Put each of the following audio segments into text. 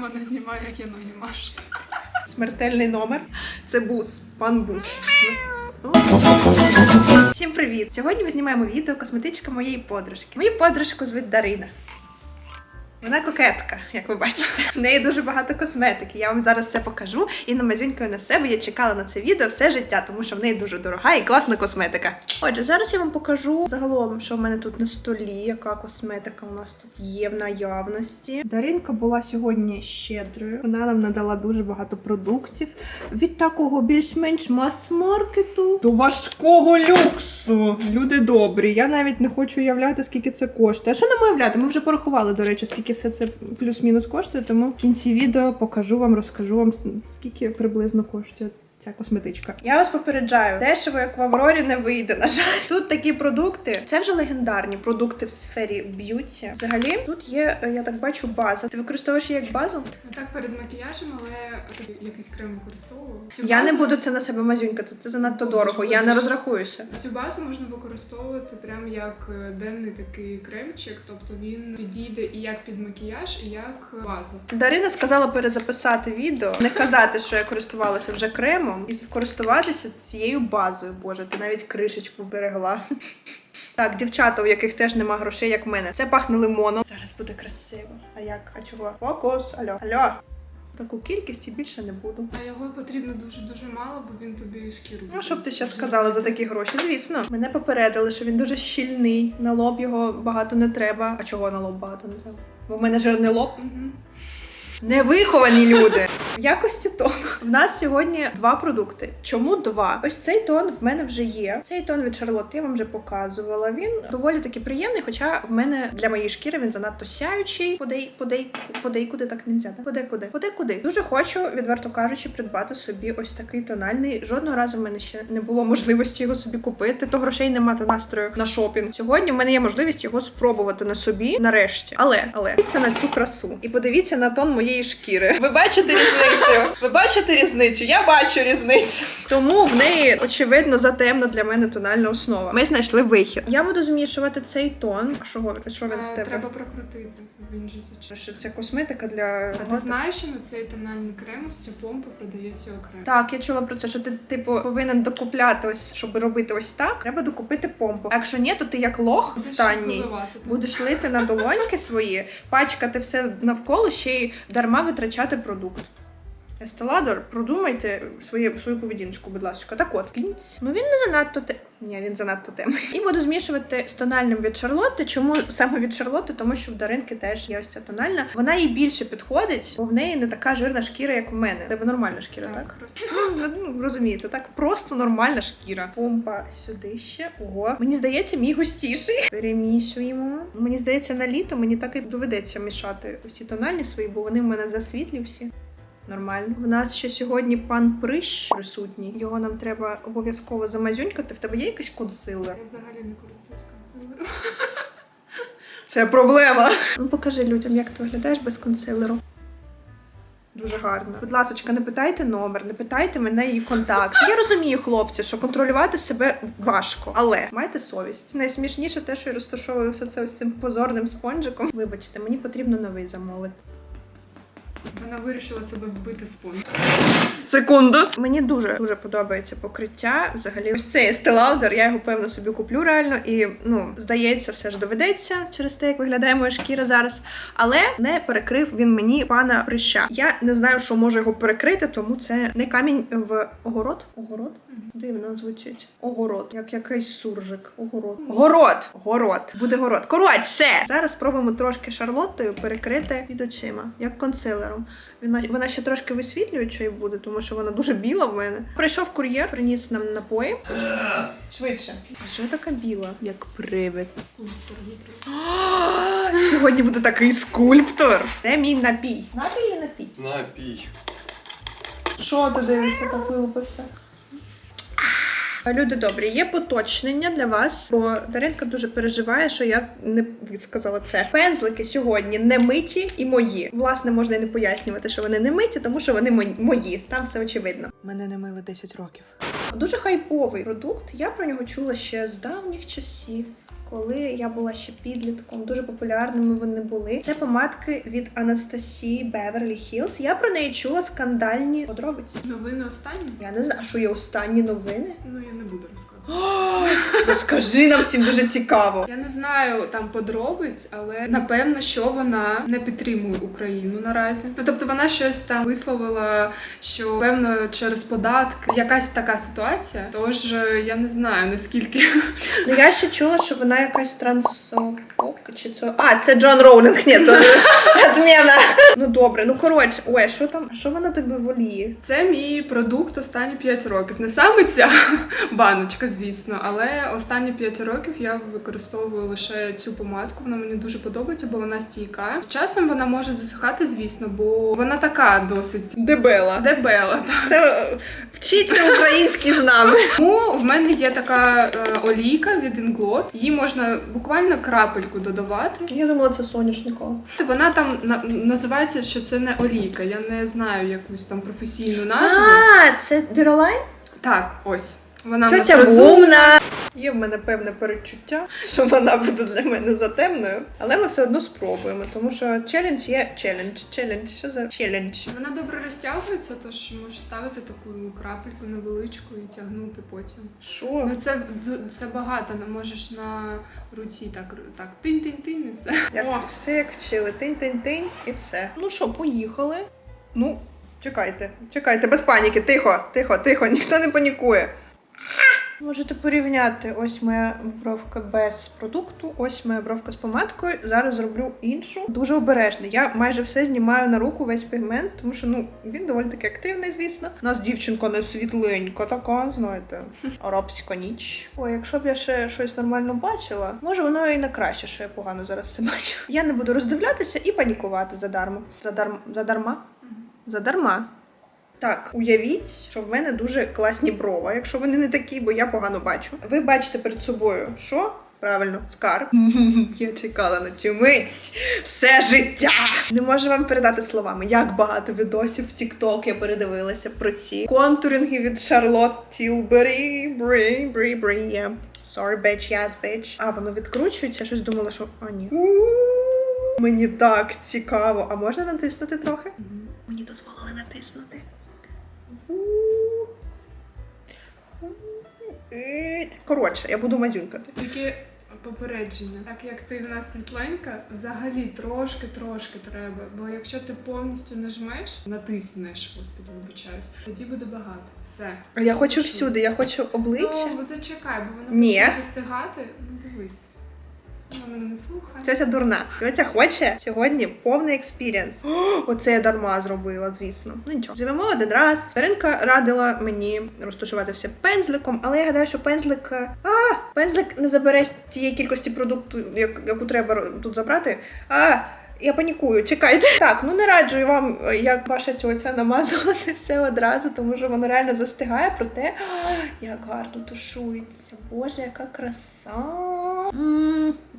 Вона знімає, як я ноги машу. Смертельний номер. Це бус, пан бус. Всім привіт! Сьогодні ми знімаємо відео косметичка моєї подружки. Мою подружку звуть Дарина. Вона кокетка, як ви бачите. В неї дуже багато косметики. Я вам зараз це покажу і намазюнькою на себе я чекала на це відео все життя, тому що в неї дуже дорога і класна косметика. Отже, зараз я вам покажу загалом, що в мене тут на столі, яка косметика у нас тут є в наявності. Даринка була сьогодні щедрою. Вона нам надала дуже багато продуктів від такого більш-менш мас-маркету до важкого люксу. Люди добрі. Я навіть не хочу уявляти, скільки це коштує. А що нам уявляти? Ми вже порахували, до речі, скільки все це плюс-мінус коштує. Тому в кінці відео покажу вам, розкажу вам, скільки приблизно коштує. Ця косметичка. Я вас попереджаю, дешево, як в Аврорі, не вийде. На жаль, тут такі продукти. Це вже легендарні продукти в сфері б'юті. Взагалі, тут є, е, я так бачу, база. Ти використовуєш її як базу? Ну так перед макіяжем, але якийсь крем використовував. Цю Я не буду це на себе мазюнькати, це занадто дорого. Я не розрахуюся. Цю базу можна використовувати прям як е, денний такий кремчик, тобто він підійде і як під макіяж, і як база. Дарина сказала перезаписати відео, не казати, що я користувалася вже кремом, і скористуватися цією базою. Боже, ти навіть кришечку берегла. Так, дівчата, у яких теж нема грошей, як в мене. Це пахне лимоном. Зараз буде красиво. А як? А чого? Фокус, алло, алло. Таку кількість і більше не буду. А його потрібно дуже дуже мало, бо він тобі шкіру. Ну, що б ти ще сказала за такі гроші? Звісно, мене попередили, що він дуже щільний. На лоб його багато не треба. А чого на лоб багато не треба? Бо в мене жирний лоб. Угу. Невиховані люди. В якості тону. В нас сьогодні два продукти. Чому два? Ось цей тон в мене вже є. Цей тон від Charlotte я вам вже показувала. Він доволі таки приємний, хоча в мене для моєї шкіри він занадто сяючий. Подей, подей, подейкуди так не можна. Подекуди. Подекуди. Дуже хочу, відверто кажучи, придбати собі ось такий тональний. Жодного разу в мене ще не було можливості його собі купити. То грошей нема, то настрою на шопінг. Сьогодні в мене є можливість його спробувати на собі нарешті. Але але дивіться на цю красу і подивіться на тон моєї шкіри. Ви бачите різницю? Ви бачите різницю? Я бачу різницю. Тому в неї очевидно затемна для мене тональна основа. Ми знайшли вихід. Я буду змішувати цей тон. А що, що він в тебе? Треба прокрутити. Він же зачем. Що це косметика для А ти знаєш, що на цей тональний крем ця помпа продається окремо? Так, я чула про це, що ти типу повинен докупляти ось, щоб робити ось так. Треба докупити помпу. А якщо ні, то ти як лох Будеш останній. Будеш лити на долоньки свої, пачкати все навколо, ще й дарма витрачати продукт. Естеладор, продумайте свою, свою поведіночку, будь ласка. Так от, кінць. Ну він не занадто те. Ні, він занадто темний. І буду змішувати з тональним від Шарлотти. Чому саме від Шарлотти? Тому що в Даринки теж є ось ця тональна. Вона їй більше підходить, бо в неї не така жирна шкіра, як у мене. Тебе нормальна шкіра, так? Так, просто. Ну, ну, розумієте, так просто нормальна шкіра. Помпа сюди ще. Ого. Мені здається, мій густіший. Перемішуємо. Мені здається, на літо мені так і доведеться мішати усі тональні свої, бо вони в мене засвітлі всі. Нормально. В нас ще сьогодні пан Прищ присутній. Його нам треба обов'язково замазюнькати. В тебе є якийсь консилер? Я взагалі не користуюсь консилером. Це проблема. Ну покажи людям, як ти виглядаєш без консилеру. Дуже гарно. Будь ласочка, не питайте номер, не питайте мене її контакт. Я розумію, хлопці, що контролювати себе важко, але майте совість. Найсмішніше те, що я розташовую все це ось цим позорним спонжиком. Вибачте, мені потрібно новий замовити. Вона вирішила себе вбити спон. Секунду. Мені дуже дуже подобається покриття. Взагалі, ось цей Estee я його певно собі куплю реально. І ну здається, все ж доведеться через те, як виглядає моя шкіра зараз. Але не перекрив він мені пана прища. Я не знаю, що може його перекрити, тому це не камінь в огород. Огород? Дивно звучить. Огород, як якийсь суржик. Огород. Город. Город. Буде город. Коротше, зараз спробуємо трошки шарлоттою перекрити під очима, як консилером. Вона, вона ще трошки висвітлюючою буде, тому що вона дуже біла в мене. Прийшов кур'єр, приніс нам напої. Швидше. А що така біла? Як привид. Скульптор. Сьогодні буде такий скульптор. Де мій напій? Напій і напій. Напій. Що ти дивишся, так вилупився? Люди добрі, є поточнення для вас, бо Даринка дуже переживає, що я не сказала це. Пензлики сьогодні не миті і мої. Власне, можна і не пояснювати, що вони не миті, тому що вони мої-. Там все очевидно. Мене не мили 10 років. Дуже хайповий продукт. Я про нього чула ще з давніх часів. Коли я була ще підлітком. Дуже популярними вони були. Це помадки від Анастасії Беверлі Хілс. Я про неї чула скандальні подробиці. Новини останні? Я не знаю, що є останні новини. Ну я не буду розказувати. Розкажи нам всім дуже цікаво. Я не знаю там подробиць, але напевно, що вона не підтримує Україну наразі. Ну тобто вона щось там висловила, що певно через податки якась така ситуація. Тож е, я не знаю наскільки Ну я ще чула, що вона якась трансофобка чи це. А, це Джон Роулінг, ні, то відміна. Ну добре, ну коротше, ой, що там? Що вона тобі воліє? це мій продукт останні 5 років. Не саме ця баночка, звісно, але останні 5 років я використовую лише цю помадку. Вона мені дуже подобається, бо вона стійка. З часом вона може засихати, звісно, бо вона така досить Дебела. дебела. Так. Це е, вчиться український з нами. Тому в мене є така е, олійка від Inglot. Її можна буквально крапельку додавати. Я думала, це соняшникова. Вона там на- називається, що це не олійка. Я не знаю якусь там професійну назву. А, це Дюралайн? Так, ось. Вона в нас Тетя розумна. Вумна. Є в мене певне передчуття, що вона буде для мене затемною, але ми все одно спробуємо, тому що челендж є челендж. Челендж, що за челендж? Вона добре розтягується, тож можеш ставити таку крапельку невеличку і тягнути потім. Що? Ну це це багато. Не можеш на руці так так тинь-тинь-тинь і все. Як все як вчили, тинь-тинь-тинь і все. Ну що, поїхали. Ну, чекайте, чекайте, без паніки, тихо, тихо, тихо, ніхто не панікує. Можете порівняти ось моя бровка без продукту, ось моя бровка з помадкою. Зараз зроблю іншу. Дуже обережно. Я майже все знімаю на руку весь пігмент, тому що ну він доволі таки активний, звісно. У нас дівчинка не світленька, така, знаєте, арабська ніч. Ой, якщо б я ще щось нормально бачила, може воно і на краще, що я погано зараз все бачу. Я не буду роздивлятися і панікувати задарма. Задарма. Задарма? Задарма. Так, уявіть, що в мене дуже класні брова, якщо вони не такі, бо я погано бачу. Ви бачите перед собою, що? Правильно, скарб. Я чекала на цю мить все життя. Не можу вам передати словами, як багато відосів в TikTok я передивилася про ці контуринги від Charlotte Tilbury. Брі, брі, брі, yeah. Sorry, bitch, yes, bitch. А, воно відкручується, щось думала, що. А, ні. Мені так цікаво. А можна натиснути трохи? Мені дозволили натиснути. Коротше, я буду мадюнькати. Тільки попередження. Так як ти в нас світленька, взагалі трошки-трошки треба. Бо якщо ти повністю нажмеш, натиснеш, господи, вибачаюсь, тоді буде багато. Все. Я хочу всюди, я хочу обличчя. Ну, зачекай, бо воно Ні. почне застигати. Ну дивись. Не слухає. Тетя дурна. Тетя хоче сьогодні повний експірієнс. О, Оце я дарма зробила, звісно. Ну нічого. Живемо один раз. Сваринка радила мені розташувати все пензликом, але я гадаю, що пензлик. е, А, пензлик не забере тієї кількості продукту, яку треба тут забрати. А. Я панікую, чекайте. Так, ну не раджу вам, е, як ваша тьотя, намазувати все одразу, тому що воно реально застигає, проте як гарно тушується. Боже, яка краса.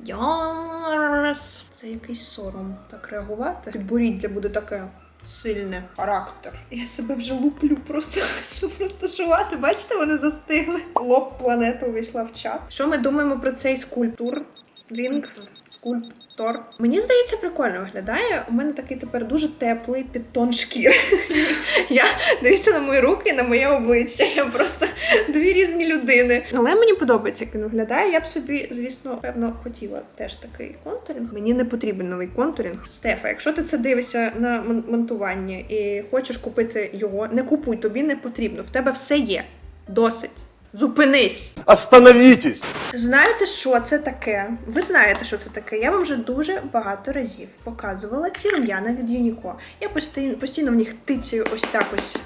Яс. Це якийсь сором так реагувати. Підборіддя буде таке. Сильне характер. Я себе вже луплю, просто щоб розташувати. Бачите, вони застигли. Лоб планети увійшла в чат. Що ми думаємо про цей скульптур? Рінг? Скульптор. Мені здається, прикольно виглядає. У мене такий тепер дуже теплий підтон шкіри. Я дивіться на мої руки на моє обличчя. Я просто дві різні людини. Але мені подобається, як він виглядає. Я б собі, звісно, певно, хотіла теж такий контуринг. Мені не потрібен новий контуринг. Стефа, якщо ти це дивишся на мон- монтування і хочеш купити його, не купуй, тобі не потрібно. В тебе все є. Досить. Зупинись. Остановитесь! Знаєте, що це таке? Ви знаєте, що це таке. Я вам вже дуже багато разів показувала ці рум'яна від Юніко. Я постійно, постійно в них тицяю ось так ось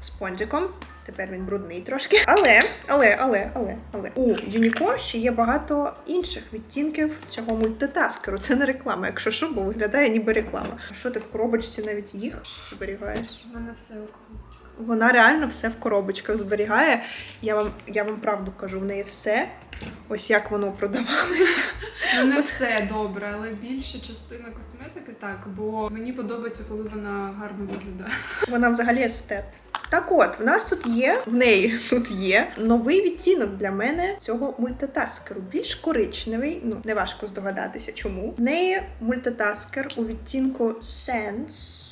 спонжиком. Тепер він брудний трошки. Але, але, але, але, але у Юніко ще є багато інших відтінків цього мультитаскеру. Це не реклама, якщо що, бо виглядає ніби реклама. Що ти в коробочці навіть їх зберігаєш? У мене все у. Вона реально все в коробочках зберігає. Я вам, я вам правду кажу, в неї все. Ось як воно продавалося. Ну не все добре, але більша частина косметики так, бо мені подобається, коли вона гарно виглядає. Вона взагалі естет. Так от, в нас тут є, в неї тут є новий відтінок для мене цього мультитаскеру. Більш коричневий, ну не важко здогадатися, чому. В неї мультитаскер у відтінку Sense.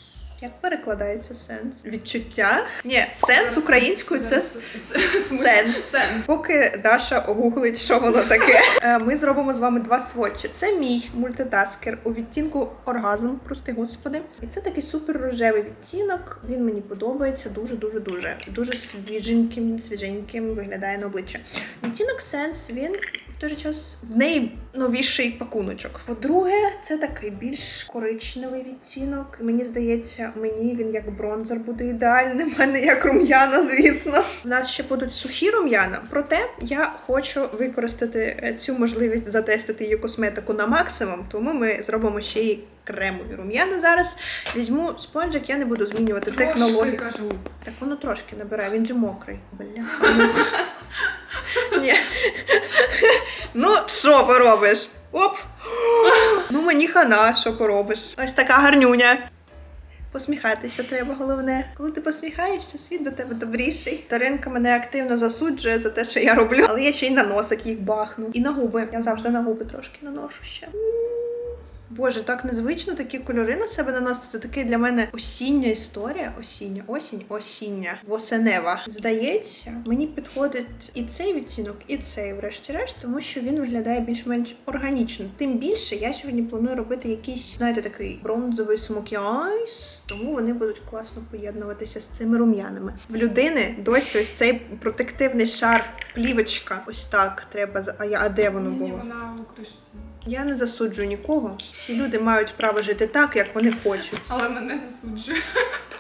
Як перекладається сенс? Відчуття? Ні, сенс українською це сенс. Поки Даша гуглить, що воно таке. Е, Ми зробимо з вами два сводчі. Це мій мультитаскер у відтінку оргазм, прости господи. І це такий супер рожевий відтінок. Він мені подобається дуже, дуже, дуже. Дуже свіженьким, свіженьким виглядає на обличчя. Відтінок сенс він в той же час в неї новіший пакуночок. По-друге, це такий більш коричневий відтінок. Мені здається, мені він як бронзер буде ідеальним, а не як рум'яна, звісно. У нас ще будуть сухі рум'яна. Проте я хочу використати е, цю можливість затестити її косметику на максимум, тому ми зробимо ще й кремові рум'яна зараз. Візьму спонжик, я не буду змінювати технологію. Кажу. Так воно трошки набирає, він же мокрий. Бля. Ні. Ну, що поробиш? Оп! Ну, мені хана, що поробиш. Ось така гарнюня. Посміхатися треба, головне. Коли ти посміхаєшся, світ до тебе добріший. Таринка мене активно засуджує за те, що я роблю, але я ще й на носик їх бахну. І на губи. Я завжди на губи трошки наношу ще. Боже, так незвично такі кольори на себе наносити. Це таке для мене осіння історія. Осіння, осінь, осіння, восенева. Здається, мені підходить і цей відтінок, і цей, врешті-решт, тому що він виглядає більш-менш органічно. Тим більше я сьогодні планую робити якийсь, знаєте, такий бронзовий смокі айс, тому вони будуть класно поєднуватися з цими рум'янами. В людини досі ось цей протективний шар, плівочка. Ось так треба. А я а де воно було? вона укришиться. Я не засуджую нікого. Всі люди мають право жити так, як вони хочуть. Але мене засуджує.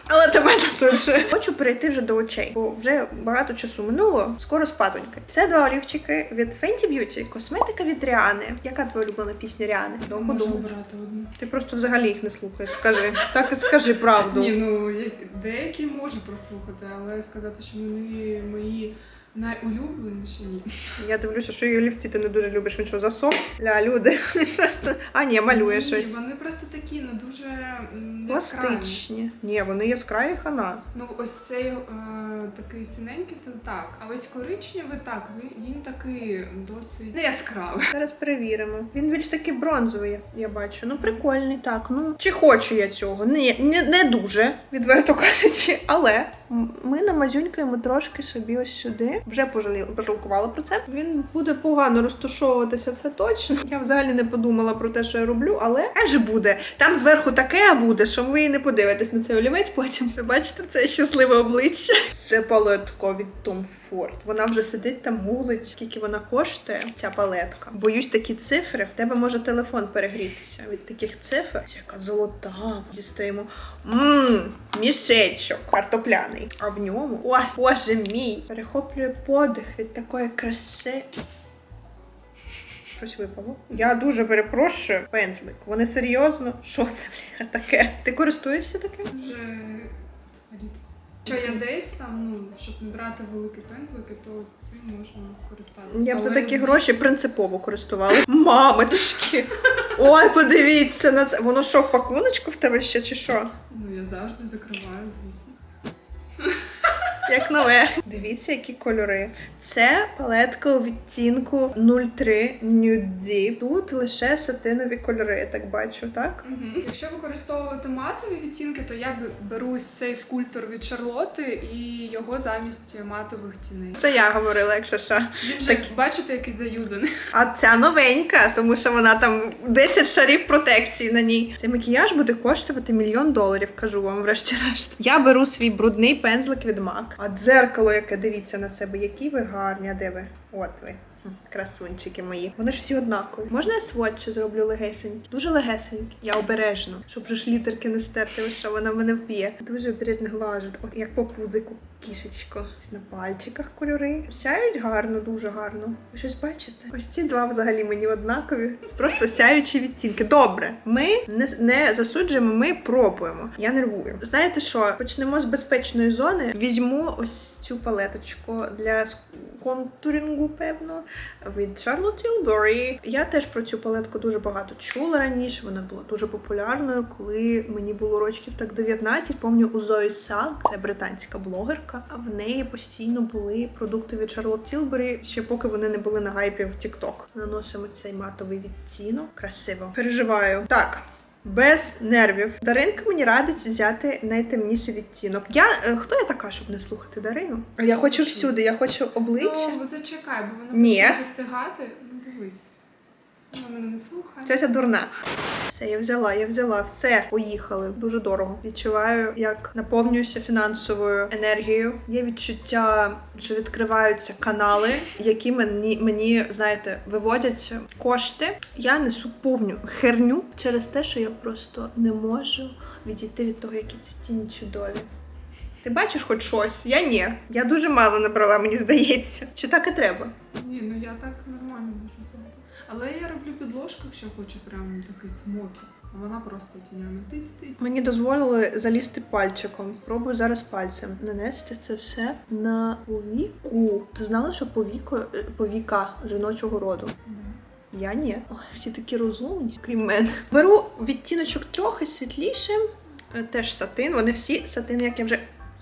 Але тебе засуджую. Хочу перейти вже до очей, бо вже багато часу минуло. Скоро спатоньки. Це два олівчики від Fenty Beauty, косметика від Ріани. Яка твоя улюблена пісня Ріани? Довго Можу думаю. одну. Ти просто взагалі їх не слухаєш. Скажи. Так і скажи правду. Ні, ну я- деякі можу прослухати, але сказати, що вони мої найулюбленіші ні. Я дивлюся, що її олівці ти не дуже любиш. Він що засох? Ля, люди. Він просто. А, ні, малює Ні, щось. Вони просто такі, не дуже м, яскраві. Пластичні. Ні, вони яскраві хана. Ну, ось цей е, такий синенький, то так. А ось коричневий, так, він, він такий досить не яскравий. Зараз перевіримо. Він більш таки бронзовий, я, я бачу. Ну, прикольний, так. Ну, чи хочу я цього? Не, не, не дуже, відверто кажучи, але. Ми намазюнькаємо трошки собі ось сюди. Вже пожаліла, пожалкувала про це. Він буде погано розташовуватися, це точно. Я взагалі не подумала про те, що я роблю, але вже буде. Там зверху таке буде, що ви не подивитесь на цей олівець потім. Ви бачите це щасливе обличчя. Це палетко від Tom Ford. Вона вже сидить там, гуглить, скільки вона коштує, ця палетка. Боюсь, такі цифри, в тебе може телефон перегрітися від таких цифр. Це яка золота. Дістаємо. Мм, мішечок картопляний. А в ньому, ой, боже мій, перехоплює подих від такої краси. Щось випало. Я дуже перепрошую, пензлик. Вони серйозно? Що це бля, таке? Ти користуєшся таким? Рідко. Якщо я десь там, ну, щоб не брати великі пензлики, то з цим можна скористатися. Я б за Але такі з- гроші принципово користувалася. Мамочки! Ой, подивіться на це. Воно що, в пакуночку в тебе ще чи що? Ну, я завжди закриваю, звісно. Як нове. Дивіться, які кольори. Це палетка у відтінку 03 Nude Deep. Тут лише сатинові кольори, я так бачу, так? Угу. Якщо використовувати матові відтінки, то я беру цей скульптор від Шарлоти і його замість матових тіней. Це я говорила, якщо що. Він Так. бачите, який заюзаний. А ця новенька, тому що вона там 10 шарів протекції на ній. Цей макіяж буде коштувати мільйон доларів, кажу вам, врешті-решт. Я беру свій брудний пензлик від MAC. А дзеркало, яке дивіться на себе, які ви гарні, а де ви? От ви. Красунчики мої. Вони ж всі однакові. Можна я сводчі зроблю легесенькі? Дуже легесенькі. Я обережно, щоб ж літерки не стерти, що вона мене вб'є. Дуже обережно глажу, от як по пузику. Кішечко. На пальчиках кольори. Сяють гарно, дуже гарно. Ви щось бачите? Ось ці два взагалі мені однакові. Просто сяючі відтінки. Добре, ми не, не засуджуємо, ми пробуємо. Я нервую. Знаєте що? Почнемо з безпечної зони. Візьму ось цю палеточку для контурінгу, певно. від Charlotte Tilbury. Я теж про цю палетку дуже багато чула раніше. Вона була дуже популярною, коли мені було років так 19. Помню у Зої Сак, це британська блогерка. А в неї постійно були продукти від Charlotte Tilbury, ще поки вони не були на гайпі в TikTok. Наносимо цей матовий відтінок. Красиво. Переживаю. Так. Без нервів. Даринка мені радить взяти найтемніший відтінок. Я е, хто я така, щоб не слухати Дарину? Я хочу всюди, я хочу обличчя. Ну, зачекай, бо вона буде застигати. Ну дивись. Вона мене не слухає. Тетя дурна. Все, я взяла, я взяла, все, поїхали. Дуже дорого. Відчуваю, як наповнююся фінансовою енергією. Є відчуття, що відкриваються канали, які мені, мені знаєте, виводять кошти. Я несу повню херню через те, що я просто не можу відійти від того, які ці тіні чудові. Ти бачиш хоч щось? Я ні. Я дуже мало набрала, мені здається. Чи так і треба? Ні, ну я так нормально можу взяти. Але я роблю підложку, якщо хочу прям такий смокі. А вона просто тінями тиць-тиць. Мені дозволили залізти пальчиком. Пробую зараз пальцем нанести це все на повіку. Ти знала, що повіко, е, повіка жіночого роду? Да. Я ні. Ой, всі такі розумні, крім мене. Беру відтіночок трохи світлішим. е, Теж сатин. Вони всі сатини, як я вже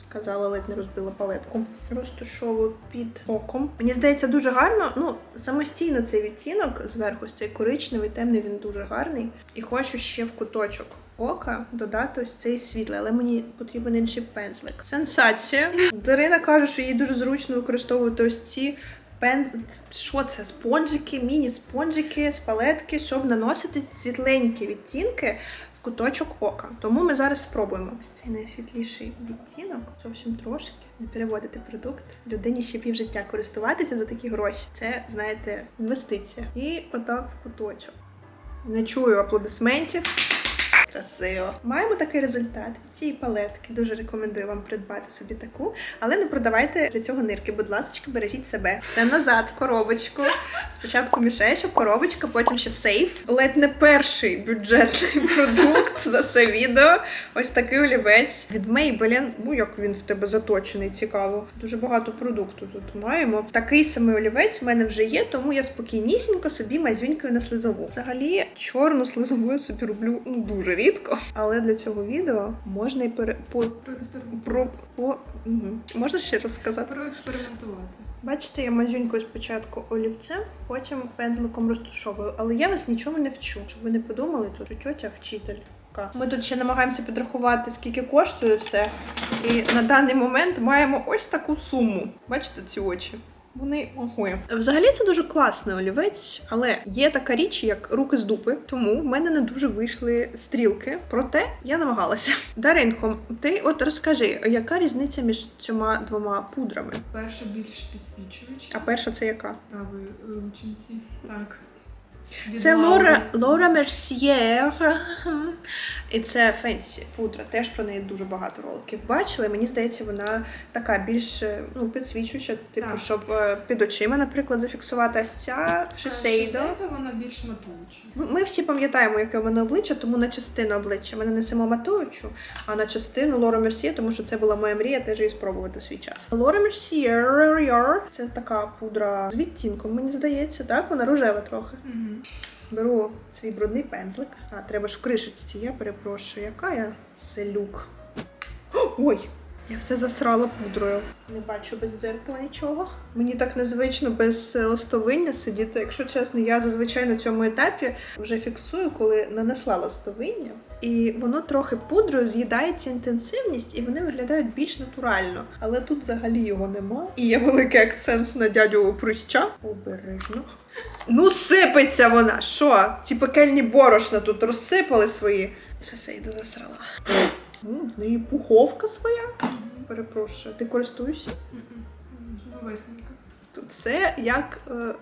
сказала, ледь не розбила палетку. Розташовую під оком. Мені здається, дуже гарно. Ну, самостійно цей відтінок зверху, цей коричневий, темний, він дуже гарний. І хочу ще в куточок. Ока додати ось цей світлий, але мені потрібен інший пензлик. Сенсація. Дарина каже, що їй дуже зручно використовувати ось ці пенз... Що це? Спонжики, міні-спонжики з палетки, щоб наносити світленькі відтінки куточок ока. Тому ми зараз спробуємо ось цей найсвітліший відтінок, зовсім трошки. Не переводити продукт. Людині ще півжиття користуватися за такі гроші. Це, знаєте, інвестиція. І отак в куточок. Не чую аплодисментів. Красиво. Маємо такий результат від цієї палетки. Дуже рекомендую вам придбати собі таку, але не продавайте для цього нирки. Будь ласка, бережіть себе. Все назад, коробочку. Спочатку мішечок, коробочка, потім ще сейф. Ледь не перший бюджетний продукт за це відео. Ось такий олівець від Maybelline. Ну як він в тебе заточений, цікаво. Дуже багато продукту тут маємо. Такий самий олівець в мене вже є, тому я спокійнісінько собі мазюнькою на слизову. Взагалі, чорну слизову я собі роблю ну, дуже але для цього відео можна і пере... по... Про... По... Угу. Можна ще раз сказати? Проекспериментувати. Бачите, я мазюнькою спочатку олівцем, потім пензликом розташовую. Але я вас нічому не вчу, щоб ви не подумали, тут тьотя вчителька. Ми тут ще намагаємося підрахувати, скільки коштує все. І на даний момент маємо ось таку суму. Бачите ці очі? Вони ого. Взагалі це дуже класний олівець, але є така річ, як руки з дупи, тому в мене не дуже вийшли стрілки. Проте я намагалася. Даринко, ти от розкажи, яка різниця між цими двома пудрами? Перша більш підсвічуюча. А перша це яка? Правої ручниці. Так. Це Лора, Лора Мерсьєр. І це Фенсі пудра. Теж про неї дуже багато роликів бачили. Мені здається, вона така більш е, ну, підсвічуюча, типу, Так. щоб е, під очима, наприклад, зафіксувати. А ця Шисейдо. Шисейдо, вона більш матуюча. Ми всі пам'ятаємо, яке в мене обличчя, тому на частину обличчя ми не несемо матуючу, а на частину Лора Мерсьє, тому що це була моя мрія теж її спробувати в свій час. Лора Мерсьє це така пудра з відтінком, мені здається, так? Вона рожева трохи. Угу. Беру свій брудний пензлик. А, треба ж в кришечці, я перепрошую, яка я селюк. Ой! Я все засрала пудрою. Не бачу без дзеркала нічого. Мені так незвично без е, ластовиння сидіти. Якщо чесно, я зазвичай на цьому етапі вже фіксую, коли нанесла ластовиння. І воно трохи пудрою з'їдається інтенсивність, і вони виглядають більш натурально. Але тут взагалі його нема. І є великий акцент на дядю Прища. Обережно. Ну, сипеться вона! Що? Ці пекельні борошна тут розсипали свої. Шосейду засрала. В неї пуховка своя. Перепрошую, ти користуєшся? Новесенька. Тут все як. Е...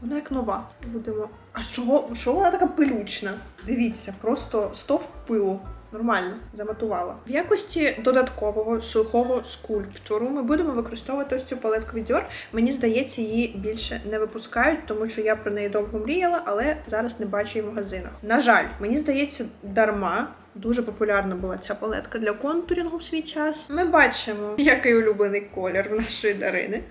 Вона як нова. Будемо. А що, що вона така пилючна? Дивіться, просто стов пилу. Нормально заматувала. В якості додаткового сухого скульптуру ми будемо використовувати ось цю палетку від Dior. Мені здається, її більше не випускають, тому що я про неї довго мріяла, але зараз не бачу її в магазинах. На жаль, мені здається, дарма. Дуже популярна була ця палетка для контурінгу в свій час. Ми бачимо, який улюблений колір в нашої Дарини.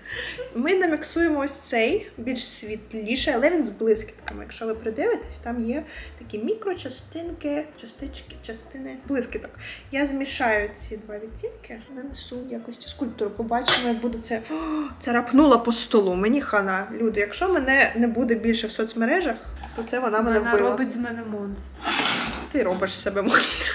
Ми наміксуємо ось цей більш світліший, але він з блискітками. Якщо ви придивитесь, там є такі мікрочастинки, частички, частини блискіток. Я змішаю ці два відтінки, нанесу якості скульптуру. Побачимо, як буде це. О, це рапнула по столу. Мені хана. Люди, якщо мене не буде більше в соцмережах, то це вона мене Вона робить з мене монстр. Ти робиш себе монстра.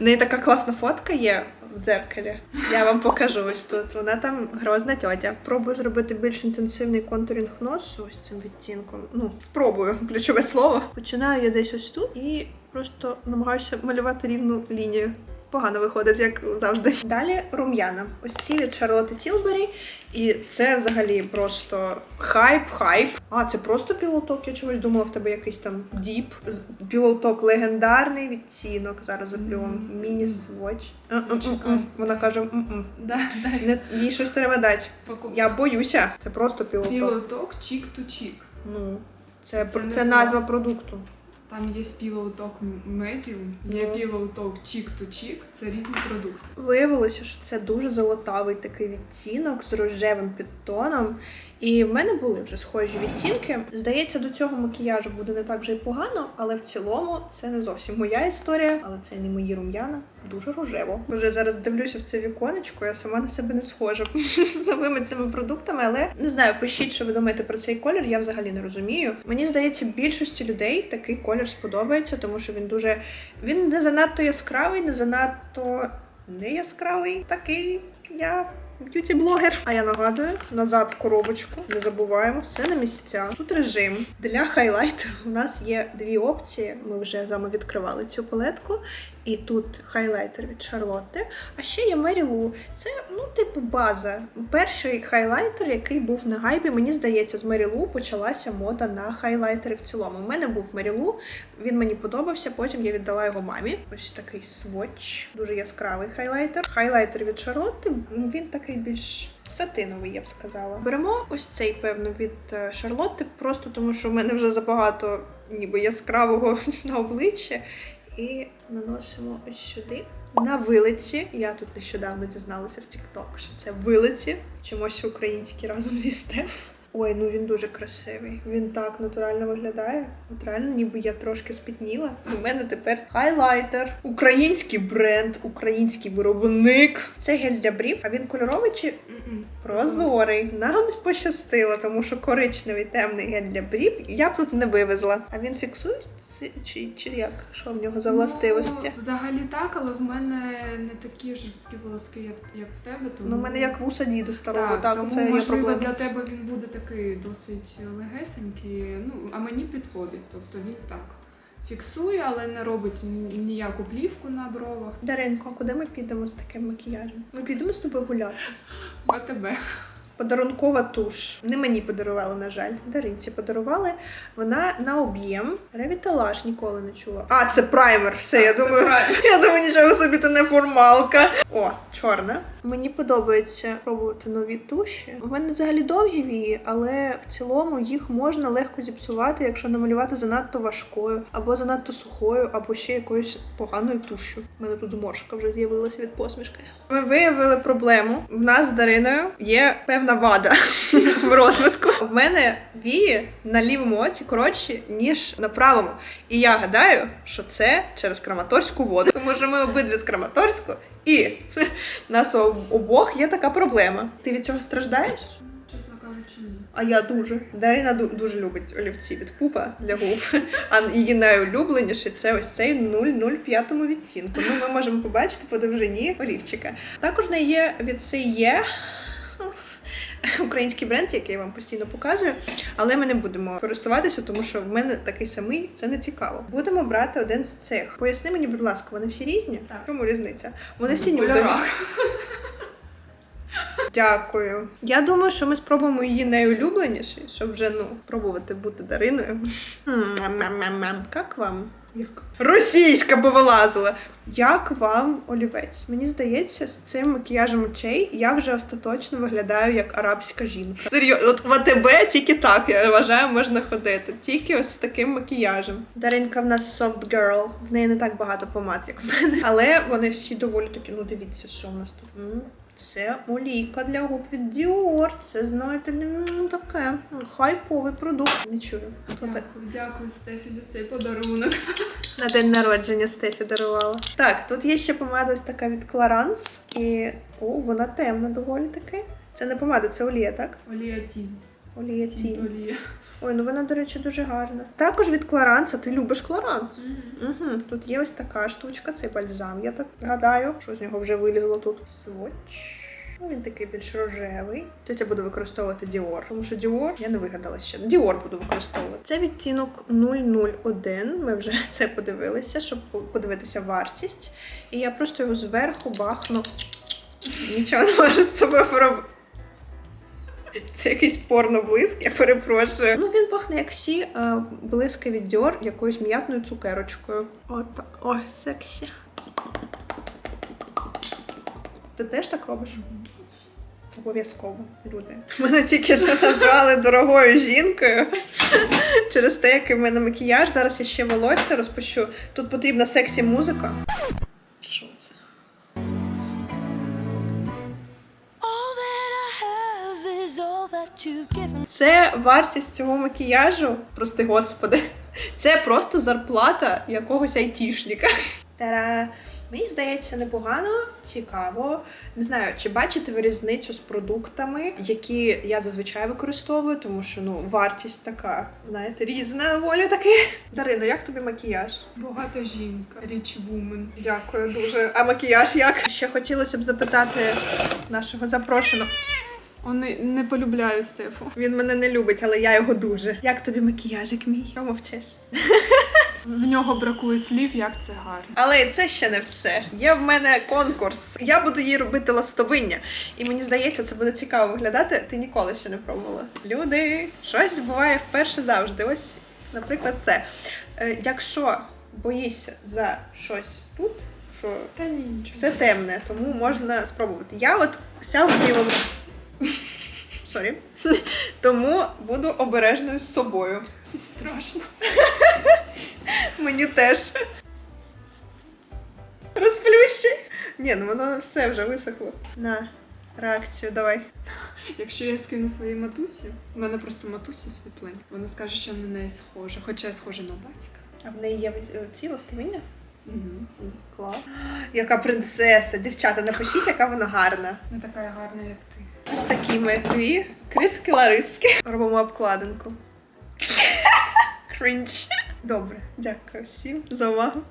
В неї така класна фотка є в дзеркалі. Я вам покажу ось тут. Вона там грозна тьотя. Пробую зробити більш інтенсивний контурінг носу ось цим відтінком. Ну, спробую, ключове слово. Починаю я десь ось тут і просто намагаюся малювати рівну лінію. Погано виходить, як завжди. Далі рум'яна. Ось ці від Шарлотти Тілбері. І це взагалі просто хайп, хайп. А, це просто пілоток. Я чогось думала, в тебе якийсь там діп. Пілоток легендарний відтінок. Зараз зроблю міні-своч. Вона каже: їй щось треба дати. Я боюся. Це просто пілоток. Пілоток чік ту чік. Ну, це, це, це назва продукту. Там є спілоуток медіум, є пілоуток чік ту чік. Це різні продукти. Виявилося, що це дуже золотавий такий відтінок з рожевим підтоном. І в мене були вже схожі відтінки. Здається, до цього макіяжу буде не так вже й погано, але в цілому це не зовсім моя історія, але це не мої рум'яна. Дуже рожево. Вже зараз дивлюся в це віконечко, я сама на себе не схожа з новими цими продуктами, але не знаю, пишіть, що ви думаєте про цей колір. Я взагалі не розумію. Мені здається, б'юсті людей такий колір сподобається, тому що він дуже він не занадто яскравий, не занадто не яскравий. Такий я б'юті-блогер. А я нагадую, назад в коробочку. Не забуваємо, все на місця. Тут режим. Для хайлайту у нас є дві опції. Ми вже з вами відкривали цю палетку. І тут хайлайтер від Шарлотти. А ще є Мері Лу. Це, ну, типу, база. Перший хайлайтер, який був на гайбі, мені здається, з Мері Лу почалася мода на хайлайтери в цілому. У мене був Мері Лу, він мені подобався, потім я віддала його мамі. Ось такий сводч, дуже яскравий хайлайтер. Хайлайтер від Шарлотти, він такий більш сатиновий, я б сказала. Беремо ось цей, певно, від е, Шарлотти, просто тому що в мене вже забагато ніби яскравого на обличчя. І наносимо ось сюди. На вилиці. Я тут нещодавно дізналася в TikTok, що це вилиці. Чимось українські разом зі Стеф. Ой, ну він дуже красивий. Він так натурально виглядає. От реально, ніби я трошки спітніла. У мене тепер хайлайтер, український бренд, український виробник. Це гель для брів, а він кольоровий чи. Прозорий. Нам пощастило, тому що коричневий темний гель для брів я б тут не вивезла. А він фіксується чи, чи як? Що в нього за властивості? Ну, взагалі так, але в мене не такі жорсткі волоски, як, в тебе. Тому... Ну, у мене як вуса діду старого, так, тому, це є проблема. для тебе він буде такий досить легесенький, ну, а мені підходить. Тобто він так фіксує, але не робить ні- ніяку плівку на бровах. Даринко, а куди ми підемо з таким макіяжем? Ми підемо з тобою гуляти. В АТБ. Подарункова туш. Не мені подарували, на жаль. Даринці подарували. Вона на об'єм. Ревіталаш ніколи не чула. А, це праймер. Все, я думаю. Я думаю, нічого собі це не формалка. О, чорна. Мені подобається пробувати нові туші. У мене взагалі довгі вії, але в цілому їх можна легко зіпсувати, якщо намалювати занадто важкою, або занадто сухою, або ще якоюсь поганою тушю. У мене тут зморшка вже з'явилася від посмішки. Ми виявили проблему. В нас з Дариною є певна вада в розвитку. В мене вії на лівому оці коротші, ніж на правому. І я гадаю, що це через Краматорську воду, тому що ми обидві з Краматорську, і в нас у обох є така проблема. Ти від цього страждаєш? Чесно кажучи, ні. А я дуже. Дарина дуже любить олівці від пупа для губ. А її найулюбленіше це ось цей 005 відтінку. Ну, ми можемо побачити по довжині олівчика. Також не є від Сеє. Український бренд, який я вам постійно показую, але ми не будемо користуватися, тому що в мене такий самий, це не цікаво. Будемо брати один з цих. Поясни мені, будь ласка, вони всі різні? Так. Чому різниця? Вони всі нюдові. Дякую. Я думаю, що ми спробуємо її найулюбленіший, щоб вже ну пробувати бути Дариною. Як вам? Як? Російська повилазила. Як вам олівець? Мені здається, з цим макіяжем очей я вже остаточно виглядаю як арабська жінка. Серйозно, от в АТБ тільки так, я вважаю, можна ходити. Тільки ось з таким макіяжем. Даринка в нас soft girl. В неї не так багато помад, як в мене. Але вони всі доволі такі. Ну, дивіться, що в нас тут. Це олійка для губ від Dior. Це, знаєте, ну, таке хайповий продукт. Не чую. Хто так? Дякую, дякую, Стефі, за цей подарунок. На день народження Стефі дарувала. Так, тут є ще помада ось така від Clarins. І о, вона темна доволі таки. Це не помада, це олія, так? Олія тінь. Олія Тінь олія. Ой, ну вона, до речі, дуже гарна. Також від Clarins, а ти любиш Clarins? Угу. Тут є ось така штучка, це бальзам, я так гадаю. Що з нього вже вилізло тут? Свотч. Ну, він такий більш рожевий. Тут я буду використовувати Dior, тому що Dior я не вигадала ще. Dior буду використовувати. Це відтінок 001. Ми вже це подивилися, щоб подивитися вартість. І я просто його зверху бахну. Нічого не можу з собою поробити. Це якийсь порноблиск, я перепрошую. Ну він пахне як всі е, блиски від Dior якоюсь м'ятною цукерочкою. От так. Ой, сексі. Ти теж так робиш? Обов'язково, люди. Мене тільки що назвали дорогою жінкою через те, який в мене макіяж. Зараз я ще волосся розпущу. Тут потрібна сексі музика. Це вартість цього макіяжу. Прости господи. Це просто зарплата якогось айтішника. Та-да! Мені здається, непогано, цікаво. Не знаю, чи бачите ви різницю з продуктами, які я зазвичай використовую, тому що ну вартість така, знаєте, різна доволі таки. Дарино, як тобі макіяж? Багата жінка. Річ вумен. Дякую дуже. А макіяж як? Ще хотілося б запитати нашого запрошеного. Вони не полюбляю Стефу. Він мене не любить, але я його дуже. Як тобі макіяжик мій? Що мовчиш? В нього бракує слів, як це гарно. Але це ще не все. Є в мене конкурс. Я буду їй робити ластовиння. І мені здається, це буде цікаво виглядати. Ти ніколи ще не пробувала. Люди, щось буває вперше завжди. Ось, наприклад, це. Е, якщо боїшся за щось тут, що Та нічого. все темне, тому можна спробувати. Я от вся в білому. Сорі. Тому буду обережною з собою. Це страшно. Мені теж. Розплющи. Ні, ну воно все вже висохло. На реакцію давай. Якщо я скину своїй матусі, в мене просто матуся світлин. Вона скаже, що на неї схожа, хоча я схожа на батька. А в неї є ось- ці ластовиння? Угу. Клас. Яка принцеса. Дівчата, напишіть, яка вона гарна. Не така гарна, як. Ось такі ми дві криски Лариски. Робимо обкладинку. Крінж. Добре, дякую всім за увагу.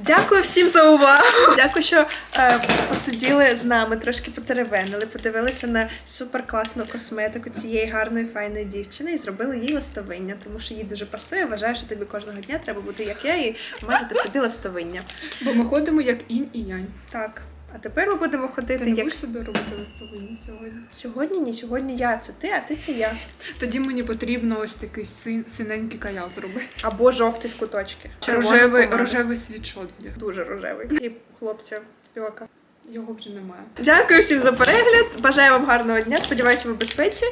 Дякую всім за увагу. Дякую, що е, посиділи з нами, трошки потеревенили, подивилися на суперкласну косметику цієї гарної файної дівчини і зробили їй ластовиння, тому що їй дуже пасує. Вважаю, що тобі кожного дня треба бути як я і мазати собі ластовиння. Бо ми ходимо як інь і янь. Так. А тепер ми будемо ходити Ти не як будеш собі робити листовину сьогодні? сьогодні, ні, сьогодні я це ти, а ти це я. Тоді мені потрібно ось такий син, синенький каял зробити. Або жовтий в куточки. Рожевий, помада. рожевий світшот. Дуже рожевий. І хлопця співака. Його вже немає. Дякую всім за перегляд. Бажаю вам гарного дня. Сподіваюся, ви в безпеці.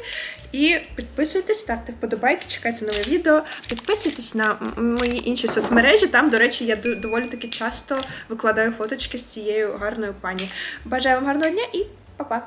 І підписуйтесь, ставте вподобайки, чекайте нове відео. Підписуйтесь на мої інші соцмережі. Там, до речі, я доволі таки часто викладаю фоточки з цією гарною пані. Бажаю вам гарного дня і па-па!